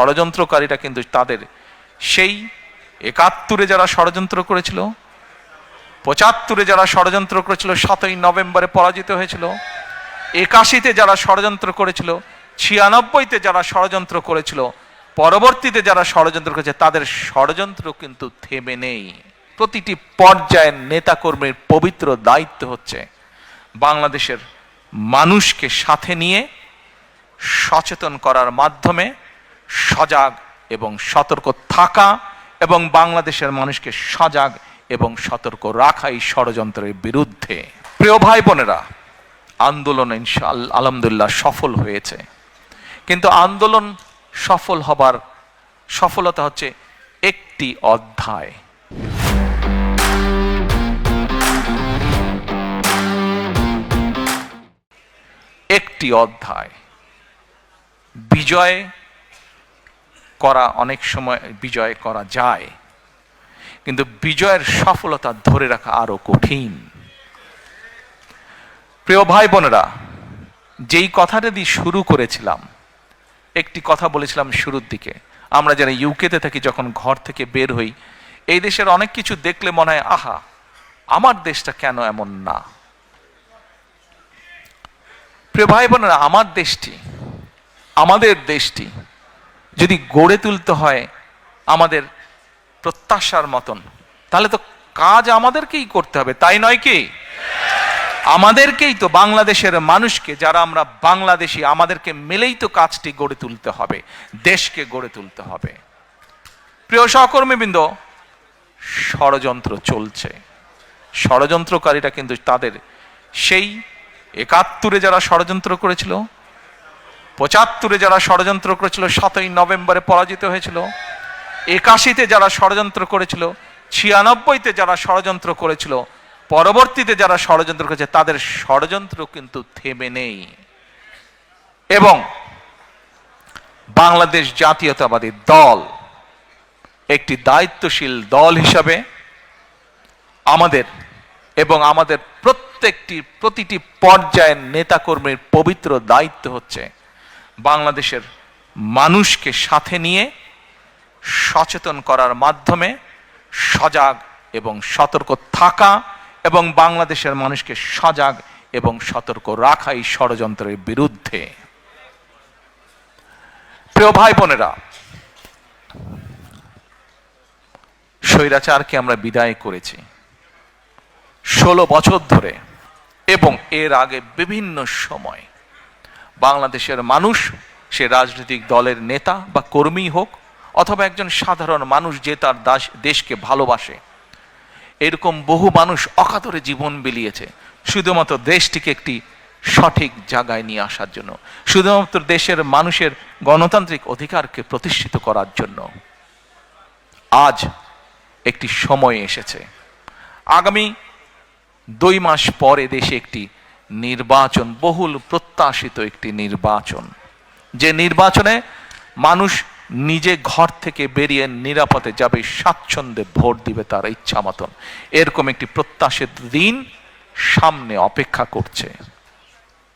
ষড়যন্ত্রকারীরা কিন্তু তাদের সেই একাত্তরে যারা ষড়যন্ত্র করেছিল, পঁচাত্তরে যারা ষড়যন্ত্র করেছিল, সাতই নভেম্বরে পরাজিত হয়েছিল, একাশিতে যারা ষড়যন্ত্র করেছিল, ছিয়ানব্বইতে যারা ষড়যন্ত্র করেছিল, পরবর্তীতে যারা ষড়যন্ত্র করেছে, তাদের ষড়যন্ত্র কিন্তু থেমে নেই। প্রতিটি পর্যায়ের নেতাকর্মীর পবিত্র দায়িত্ব হচ্ছে বাংলাদেশের মানুষকে সাথে নিয়ে সচেতন করার মাধ্যমে সজাগ এবং সতর্ক থাকা এবং বাংলাদেশের মানুষকে সজাগ এবং সতর্ক রাখা এই ষড়যন্ত্রের বিরুদ্ধে। প্রিয় ভাই বোনেরা, আন্দোলন ইনশাল আলহামদুলিল্লাহ সফল হয়েছে। কিন্তু আন্দোলন সফল হবার সফলতা হচ্ছে একটি অধ্যায়। একটি অধ্যায়। বিজয় করা অনেক সময় বিজয় করা যায়। কিন্তু বিজয়ের সফলতা ধরে রাখা আরও কঠিন। প্রিয় ভাই বোনেরা, যেই কথাটা দিয়ে শুরু করেছিলাম, একটি কথা বলেছিলাম শুরুর দিকে। আমরা যারা ইউকেতে থাকি, যখন ঘর থেকে বের হই, এই দেশের অনেক কিছু দেখলে মনে হয়, আহা, আমার দেশটা কেন এমন না? প্রিয় ভাই বোনেরা, আমার দেশটি, আমাদের দেশটি যদি গড়ে তুলতে হয় আমাদের প্রত্যাশার মতন, তাহলে তো কাজ আমাদেরকেই করতে হবে, তাই নয় কি? আমাদেরকেই তো বাংলাদেশের মানুষকে, যারা আমরা বাংলাদেশি, আমাদেরকে মিলেই তো কাজটি গড়ে তুলতে হবে, দেশকে গড়ে তুলতে হবে। প্রিয় সহকর্মীবৃন্দ, ষড়যন্ত্র চলছে। ষড়যন্ত্রকারীরা কিন্তু তাদের সেই একাত্তরে যারা ষড়যন্ত্র করেছিল পঁচাত্তরে যারা ষড়যন্ত্র করেছিল, সাতই নভেম্বরে পরাজিত হয়েছিল, একাশিতে যারা ষড়যন্ত্র করেছিল, ছিয়ানব্বইতে যারা ষড়যন্ত্র করেছিল, পরবর্তীতে যারা ষড়যন্ত্র করেছে, তাদের ষড়যন্ত্র কিন্তু থেমে নেই। এবং বাংলাদেশ জাতীয়তাবাদী দল একটি দায়িত্বশীল দল হিসাবে আমাদের এবং আমাদের প্রত্যেকটি প্রতিটি পর্যায়ের নেতাকর্মীর পবিত্র দায়িত্ব হচ্ছে। বাংলাদেশের মানুষকে সাথে নিয়ে সচেতন করার মাধ্যমে সজাগ এবং সতর্ক থাকা এবং বাংলাদেশের মানুষকে সজাগ এবং সতর্ক রাখা এই ষড়যন্ত্রের বিরুদ্ধে। প্রিয় ভাই বোনেরা, স্বৈরাচারকে আমরা বিদায় করেছি। ষোলো বছর ধরে এবং এর আগে বিভিন্ন সময় বাংলাদেশের মানুষ, সে রাজনৈতিক দলের নেতা বা কর্মী হোক, অথবা একজন সাধারণ মানুষ যে তার দাস, দেশকে ভালোবাসে, এরকম বহু মানুষ অকাতরে জীবন বিলিয়েছে। শুধুমাত্র দেশটিকে একটি সঠিক জায়গায় নিয়ে আসার জন্য, শুধুমাত্র দেশের মানুষের গণতান্ত্রিক অধিকারকে প্রতিষ্ঠিত করার জন্য। আজ একটি সময় এসেছে। আগামী দুই মাস পরে দেশে একটি নির্বাচন, বহুল প্রত্যাশিত একটি নির্বাচন। যে নির্বাচনে মানুষ নিজে ঘর থেকে বেরিয়ে নিরাপদে যাবে, স্বাচ্ছন্দ্যে ভোট দিবে তার ইচ্ছা মতন। এরকম একটি প্রত্যাশিত দিন সামনে অপেক্ষা করছে।